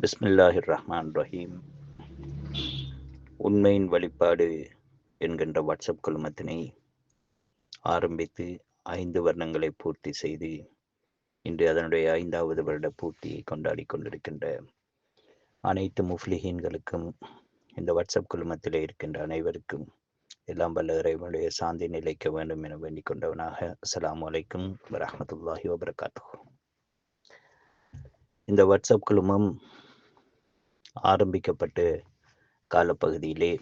பிஸ்மில்லாஹிர் ரஹ்மான் ரஹீம் உண்மையின் வழிபாடு என்கின்ற வாட்ஸ்அப் குழுமத்தினை ஆரம்பித்து ஐந்து வருடங்களை பூர்த்தி செய்து இன்று அதனுடைய ஐந்தாவது வருட பூர்த்தியை கொண்டாடி கொண்டிருக்கின்ற அனைத்து முஃப்லிஹீன்களுக்கும் இந்த வாட்ஸ்அப் குழுமத்திலே இருக்கின்ற அனைவருக்கும் எல்லாம் வல்ல இறைவனுடைய சாந்தி நிலைக்க வேண்டும் என வேண்டிக் கொண்டவனாக அஸ்லாம் வலைக்கும் வரமத்துல்லாஹி வபரகாத்து இந்த வாட்ஸ்அப் குழுமம் ஆரம்பிக்கப்பட்ட காலப்பகுதியிலே.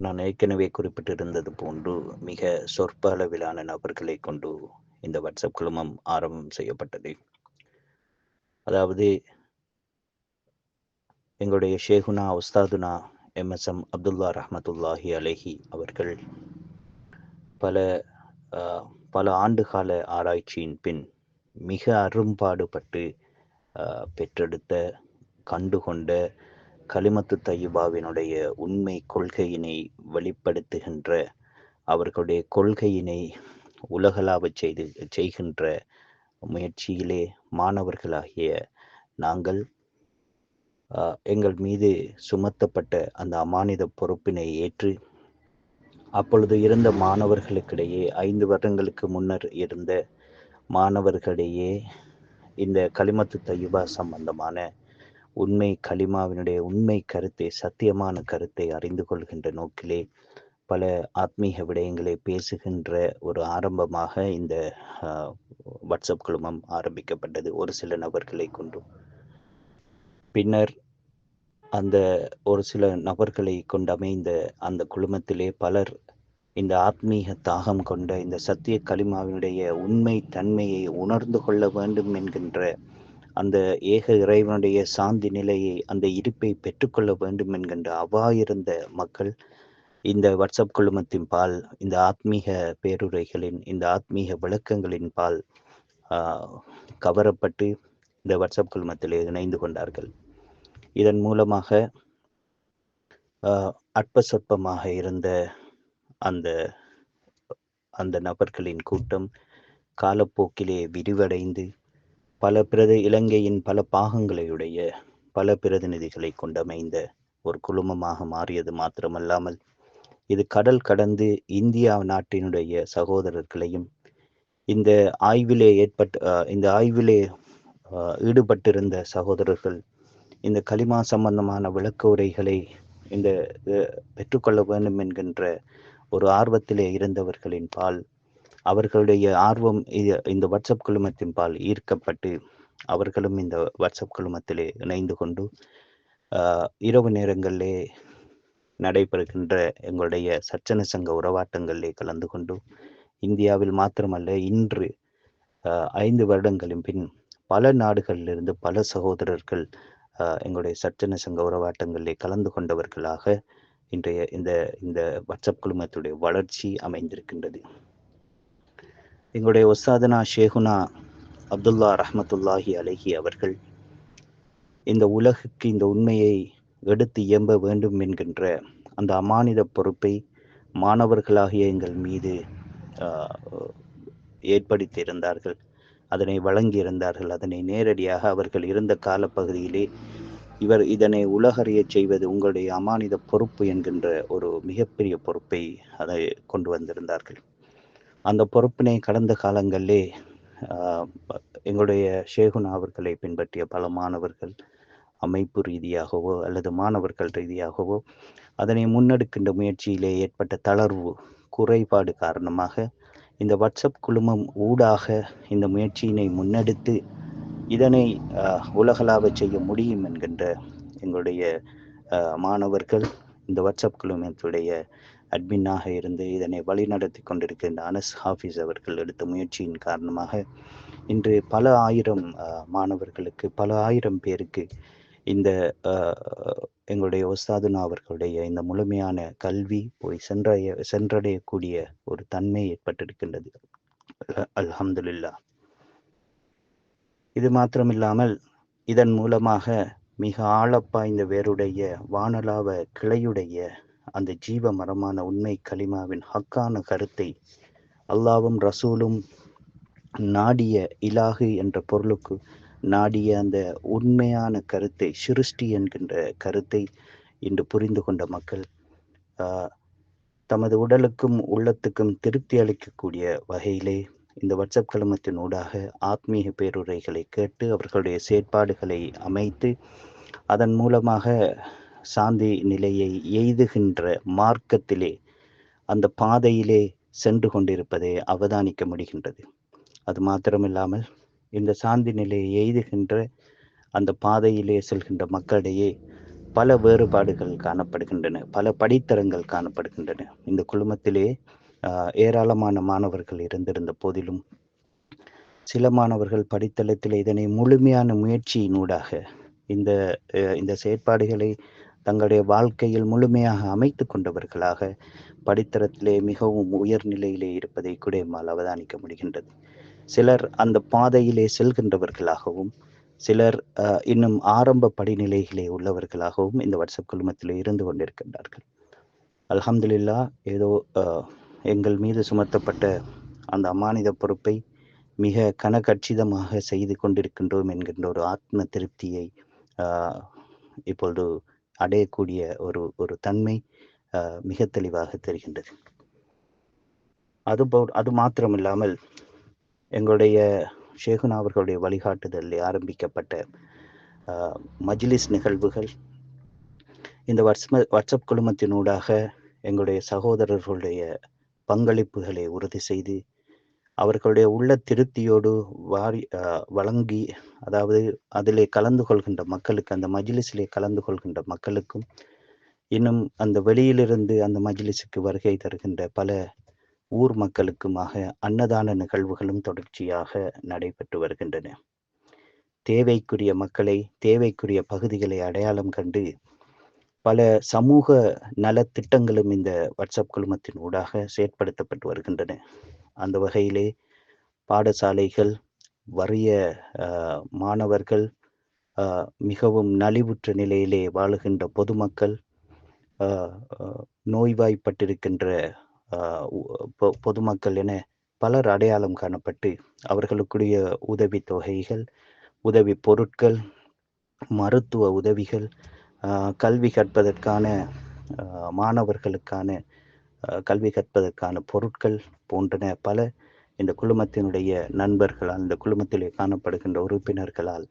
நான் ஏற்கனவே குறிப்பிட்டிருந்தது போன்று மிக சொற்ப அளவிலான நபர்களை கொண்டு இந்த வாட்ஸ்அப் குழுமம் ஆரம்பம் செய்யப்பட்டது. அதாவது எங்களுடைய ஷேகுனா உஸ்தாதுனா எம்எஸ்எம் அப்துல்லா ரஹமத்துல்லாஹி அலேஹி அவர்கள் பல பல ஆண்டுகால ஆராய்ச்சியின் பின் மிக அரும்பாடுபட்டு பெற்றெடுத்த கண்டுகொண்ட களிமத்து தையுபாவினுடைய உண்மை கொள்கையினை வெளிப்படுத்துகின்ற அவர்களுடைய கொள்கையினை உலகளாவ செய்து செய்கின்ற முயற்சியிலே மாணவர்களாகிய நாங்கள் எங்கள் மீது சுமத்தப்பட்ட அந்த அமானித பொறுப்பினை ஏற்று அப்பொழுது இருந்த மாணவர்களுக்கிடையே ஐந்து வருடங்களுக்கு முன்னர் இருந்த மாணவர்களிடையே இந்த களிமத்து தையுபா சம்பந்தமான உண்மை களிமாவினுடைய உண்மை கருத்தை சத்தியமான கருத்தை அறிந்து கொள்கின்ற நோக்கிலே பல ஆத்மீக விடயங்களை பேசுகின்ற ஒரு ஆரம்பமாக இந்த வாட்ஸ்அப் குழுமம் ஆரம்பிக்கப்பட்டது ஒரு சில நபர்களை கொண்டும். பின்னர் அந்த ஒரு சில நபர்களை கொண்டமை இந்த அந்த குழுமத்திலே பலர் இந்த ஆத்மீக தாகம் கொண்ட இந்த சத்திய களிமாவினுடைய உண்மை தன்மையை உணர்ந்து கொள்ள வேண்டும் என்கின்ற அந்த ஏக இறைவனுடைய சாந்தி நிலையை அந்த இருப்பை பெற்றுக்கொள்ள வேண்டும் என்கின்ற இருந்த மக்கள் இந்த வாட்ஸ்அப் குழுமத்தின் பால் இந்த ஆத்மீக பேருரைகளின் இந்த ஆத்மீக விளக்கங்களின் பால் கவரப்பட்டு இந்த வாட்ஸ்அப் குழுமத்தில் இணைந்து கொண்டார்கள். இதன் மூலமாக அற்ப சொற்பமாக இருந்த அந்த அந்த நபர்களின் கூட்டம் காலப்போக்கிலே விரிவடைந்து பல பிரத இலங்கையின் பல பாகங்களையுடைய பல பிரதிநிதிகளை கொண்டமைந்த ஒரு குழுமமாக மாறியது மாத்திரமல்லாமல் இது கடல் கடந்து இந்தியா நாட்டினுடைய சகோதரர்களையும் இந்த ஆய்விலே ஏற்பட்ட இந்த ஆய்விலே ஈடுபட்டிருந்த சகோதரர்கள் இந்த களிமா சம்பந்தமான விளக்க உரைகளை இந்த பெற்றுக்கொள்ள வேண்டும் என்கின்ற ஒரு ஆர்வத்திலே இருந்தவர்களின் பால் அவர்களுடைய ஆர்வம் இந்த வாட்ஸ்அப் குழுமத்தின் பால் ஈர்க்கப்பட்டு அவர்களும் இந்த வாட்ஸ்அப் குழுமத்திலே இணைந்து கொண்டு இரவு நேரங்களிலே நடைபெறுகின்ற எங்களுடைய சச்சன சங்க உறவாட்டங்களிலே கலந்து கொண்டு இந்தியாவில் மாத்திரமல்ல இன்று ஐந்து வருடங்களின் பின் பல நாடுகளிலிருந்து பல சகோதரர்கள் எங்களுடைய சச்சன சங்க உறவாட்டங்களிலே கலந்து கொண்டவர்களாக இன்றைய இந்த இந்த வாட்ஸ்அப் குழுமத்துடைய வளர்ச்சி அமைந்திருக்கின்றது. எங்களுடைய ஒசாதனா ஷேகுனா அப்துல்லா ரஹமத்துல்லாஹி அலஹி அவர்கள் இந்த உலகுக்கு இந்த உண்மையை எடுத்து இயம்ப வேண்டும் என்கின்ற அந்த அமானித பொறுப்பை மாணவர்களாகிய எங்கள் மீது ஏற்படுத்தியிருந்தார்கள். அதனை வழங்கியிருந்தார்கள். அதனை நேரடியாக அவர்கள் இருந்த காலப்பகுதியிலே இவர் இதனை உலகறிய செய்வது உங்களுடைய அமானித பொறுப்பு என்கின்ற ஒரு மிகப்பெரிய பொறுப்பை அதை கொண்டு வந்திருந்தார்கள். அந்த பொறுப்பினை கடந்த காலங்களிலே எங்களுடைய ஷேகுனா அவர்களை பின்பற்றிய பல மாணவர்கள் அமைப்பு ரீதியாகவோ அல்லது மாணவர்கள் ரீதியாகவோ அதனை முன்னெடுக்கின்ற முயற்சியிலே ஏற்பட்ட தளர்வு குறைபாடு காரணமாக இந்த வாட்ஸ்அப் குழுமம் ஊடாக இந்த முயற்சியினை முன்னெடுத்து இதனை உலகளாவ செய்ய முடியும் என்கின்ற எங்களுடைய மாணவர்கள் இந்த வாட்ஸ்அப் குழுமத்துடைய அட்மின்னாக இருந்து இதனை வழிநடத்தி கொண்டிருக்கின்ற அனஸ் ஹாஃபிஸ் அவர்கள் எடுத்த முயற்சியின் காரணமாக இன்று பல ஆயிரம் மாணவர்களுக்கு பல ஆயிரம் பேருக்கு இந்த எங்களுடைய ஒஸ்தாதுனா அவர்களுடைய இந்த முழுமையான கல்வி போய் சென்றடைய சென்றடையக்கூடிய ஒரு தன்மை ஏற்பட்டிருக்கின்றது. அல்ஹம்துல்லா இது மாத்திரமில்லாமல் இதன் மூலமாக மிக ஆழப்பாய்ந்த வேருடைய வானலாவ கிளையுடைய அந்த ஜீவ மரமான உண்மை கலிமாவின் ஹக்கான கருத்தை அல்லாவும் ரசூலும் நாடிய இலாகு என்ற பொருளுக்கு நாடிய அந்த உண்மையான கருத்தை சிருஷ்டி என்கின்ற கருத்தை இன்று புரிந்து கொண்ட மக்கள் தமது உடலுக்கும் உள்ளத்துக்கும் திருப்தி அளிக்கக்கூடிய வகையிலே இந்த வாட்ஸ்அப் கலமத்தின் ஊடாக ஆத்மீக பேருரைகளை கேட்டு அவர்களுடைய செயற்பாடுகளை அமைத்து அதன் மூலமாக சாந்தி நிலையை எய்துகின்ற மார்க்கத்திலே அந்த பாதையிலே சென்று கொண்டிருப்பதை அவதானிக்க முடிகின்றது. அது மாத்திரமில்லாமல் இந்த சாந்தி நிலையை எய்துகின்ற அந்த பாதையிலே செல்கின்ற மக்களிடையே பல வேறுபாடுகள் காணப்படுகின்றன பல படித்தரங்கள் காணப்படுகின்றன. இந்த குழுமத்திலே ஏராளமான மாணவர்கள் இருந்திருந்த போதிலும் சில மாணவர்கள் படித்தளத்தில் இதனை முழுமையான முயற்சியினூடாக இந்த இந்த செயற்பாடுகளை தங்களுடைய வாழ்க்கையில் முழுமையாக அமைத்து கொண்டவர்களாக படித்தரத்திலே மிகவும் உயர்நிலையிலே இருப்பதை கூட எம்மால் அவதானிக்க முடிகின்றது. சிலர் அந்த பாதையிலே செல்கின்றவர்களாகவும் சிலர் இன்னும் ஆரம்ப படிநிலைகளே உள்ளவர்களாகவும் இந்த வாட்ஸ்அப் குழுமத்தில் இருந்து கொண்டிருக்கின்றார்கள். அலமதுல்லா ஏதோ எங்கள் மீது சுமத்தப்பட்ட அந்த அமானித பொறுப்பை மிக கனகட்சிதமாக செய்து கொண்டிருக்கின்றோம் என்கின்ற ஒரு ஆத்ம திருப்தியை இப்பொழுது அடையக்கூடிய ஒரு ஒரு தன்மை மிக தெளிவாக தெரிகின்றது. அது அது மாத்திரமில்லாமல் எங்களுடைய ஷேகுனா அவர்களுடைய வழிகாட்டுதலில் ஆரம்பிக்கப்பட்ட மஜ்லிஸ் நிகழ்வுகள் இந்த வாட்ஸ்ம வாட்ஸ்அப் குழுமத்தினூடாக எங்களுடைய சகோதரர்களுடைய பங்களிப்புகளை உறுதி செய்து அவர்களுடைய உள்ள திருப்தியோடு வாரி வழங்கி அதாவது அதிலே கலந்து கொள்கின்ற மக்களுக்கு அந்த மஜ்லிஸிலே கலந்து கொள்கின்ற மக்களுக்கும் இன்னும் அந்த வெளியிலிருந்து அந்த மஜ்லிஸுக்கு வருகை தருகின்ற பல ஊர் மக்களுக்குமாக அன்னதான நிகழ்வுகளும் தொடர்ச்சியாக நடைபெற்று வருகின்றன. தேவைக்குரிய மக்களை தேவைக்குரிய பகுதிகளை அடையாளம் கண்டு பல சமூக நலத்திட்டங்களும் இந்த வாட்ஸ்அப் குழுமத்தின் ஊடாக செயற்படுத்தப்பட்டு வருகின்றன. அந்த வகையிலே பாடசாலைகள் வறிய மாணவர்கள் மிகவும் நலிவுற்ற நிலையிலே வாழுகின்ற பொதுமக்கள் நோய்வாய்ப்பட்டிருக்கின்ற பொதுமக்கள் என பலர் அடையாளம் காணப்பட்டு அவர்களுக்குரிய உதவி தொகைகள் உதவி பொருட்கள் மருத்துவ உதவிகள் கல்வி கற்பதற்கான மாணவர்களுக்கான கல்வி கற்பதற்கான பொருட்கள் போன்றன. பல இந்த குழுமத்தினுடைய நண்பர்களால் இந்த குழுமத்திலே காணப்படுகின்ற உறுப்பினர்களால்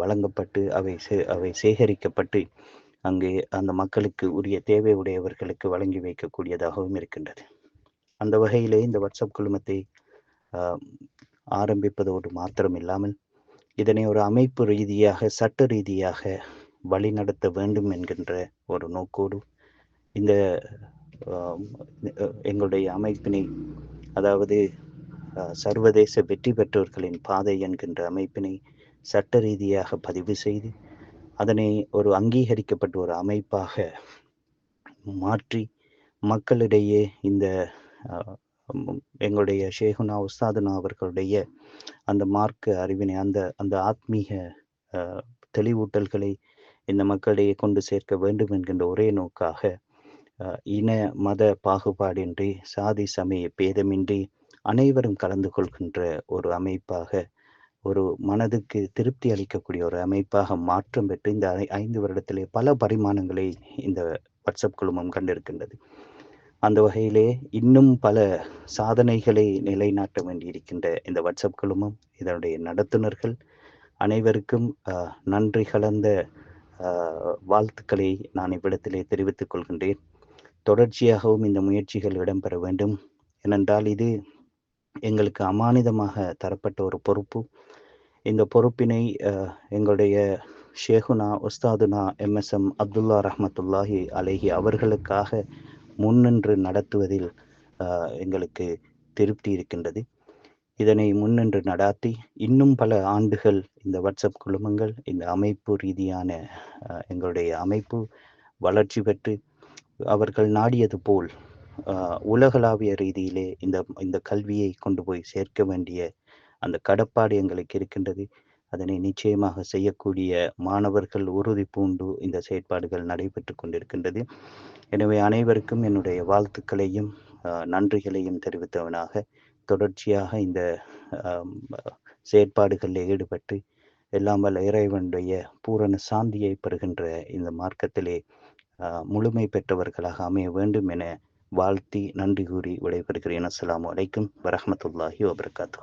வழங்கப்பட்டு அவை சே அவை சேகரிக்கப்பட்டு அங்கே அந்த மக்களுக்கு உரிய தேவை உடையவர்களுக்கு வழங்கி வைக்கக்கூடியதாகவும் இருக்கின்றது. அந்த வகையிலே இந்த வாட்ஸ்அப் குழுமத்தை ஆரம்பிப்பதோடு மாத்திரம் இல்லாமல் இதனை ஒரு அமைப்பு ரீதியாக சட்ட ரீதியாக வழிநடத்த வேண்டும் என்கின்ற ஒரு நோக்கோடு இந்த எங்களுடைய அமைப்பினை அதாவது சர்வதேச வெற்றி பெற்றோர்களின் பாதை என்கின்ற அமைப்பினை சட்ட ரீதியாக பதிவு செய்து அதனை ஒரு அங்கீகரிக்கப்பட்ட ஒரு அமைப்பாக மாற்றி மக்களிடையே இந்த எங்களுடைய ஷேகுனா உஸ்தாதுனா அவர்களுடைய அந்த மார்க்க அறிவினை அந்த அந்த ஆத்மீக தெளிவூட்டல்களை இந்த மக்களிடையே கொண்டு சேர்க்க வேண்டும் என்கின்ற ஒரே நோக்காக இன மத பாகுபாடின்றி சாதி சமய பேதமின்றி அனைவரும் கலந்து கொள்கின்ற ஒரு அமைப்பாக ஒரு மனதுக்கு திருப்தி அளிக்கக்கூடிய ஒரு அமைப்பாக மாற்றம் பெற்று இந்த ஐந்து வருடத்திலே பல பரிமாணங்களை இந்த வாட்ஸ்அப் குழுமம் கண்டிருக்கின்றது. அந்த வகையிலே இன்னும் பல சாதனைகளை நிலைநாட்ட வேண்டியிருக்கின்ற இந்த வாட்ஸ்அப் குழுமம் இதனுடைய நடத்துனர்கள் அனைவருக்கும் நன்றி கலந்த வாழ்த்துக்களை நான் இவ்விடத்திலே தெரிவித்துக் கொள்கின்றேன். தொடர்ச்சியாகவும் இந்த முயற்சிகள் இடம்பெற வேண்டும். ஏனென்றால் இது எங்களுக்கு அமானிதமாக தரப்பட்ட ஒரு பொறுப்பு. இந்த பொறுப்பினை எங்களுடைய ஷேகுனா உஸ்தாதுனா எம்எஸ்எம் அப்துல்லா ரஹமத்துல்லாஹி அலேஹி அவர்களுக்காக முன்னின்று நடத்துவதில் எங்களுக்கு திருப்தி இருக்கின்றது. இதனை முன்னின்று நடாத்தி இன்னும் பல ஆண்டுகள் இந்த வாட்ஸ்அப் குழுமங்கள் இந்த அமைப்பு ரீதியான எங்களுடைய அமைப்பு வளர்ச்சி பெற்று அவர்கள் நாடியது போல் உலகளாவிய ரீதியிலே இந்த இந்த கல்வியை கொண்டு போய் சேர்க்க வேண்டிய அந்த கடப்பாடு எங்களுக்கு இருக்கின்றது. அதனை நிச்சயமாக செய்யக்கூடிய மாணவர்கள் உறுதி பூண்டு இந்த செயற்பாடுகள் நடைபெற்று கொண்டிருக்கின்றது. எனவே அனைவருக்கும் என்னுடைய வாழ்த்துக்களையும் நன்றிகளையும் தெரிவித்தவனாக தொடர்ச்சியாக இந்த செயற்பாடுகளில் ஈடுபட்டு எல்லாம் வல்ல இறைவனுடைய பூரண சாந்தியை பெறுகின்ற இந்த மார்க்கத்திலே முழுமை பெற்றவர்களாக அமைய வேண்டும் என வாழ்த்தி நன்றி கூறி விடைபெறுகிறேன். அஸ்லாம் வலைக்கும் வரமத்துல்லாஹி வபர்காத்து